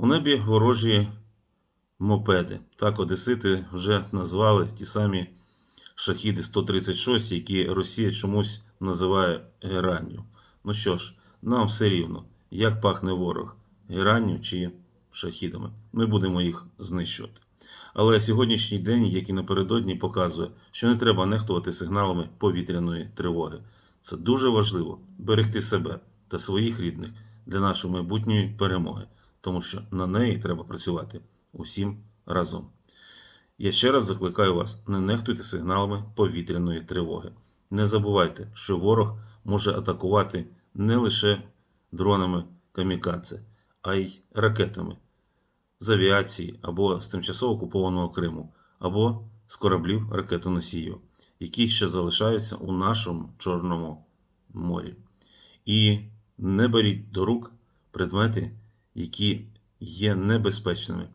У небі ворожі мопеди. Так, одесити вже назвали ті самі шахіди 136, які Росія чомусь називає геранню. Ну що ж, нам все рівно, як пахне ворог, геранню чи шахідами. Ми будемо їх знищувати. Але сьогоднішній день, як і напередодні, показує, що не треба нехтувати сигналами повітряної тривоги. Це дуже важливо берегти себе та своїх рідних для нашої майбутньої перемоги, тому що на неї треба працювати усім разом. Я ще раз закликаю вас: не нехтуйте сигналами повітряної тривоги. Не забувайте, що ворог може атакувати не лише дронами камікадзе, а й ракетами з авіації або з тимчасово окупованого Криму, або з кораблів ракетоносіїв, які ще залишаються у нашому Чорному морі. І не беріть до рук предмети, які є небезпечними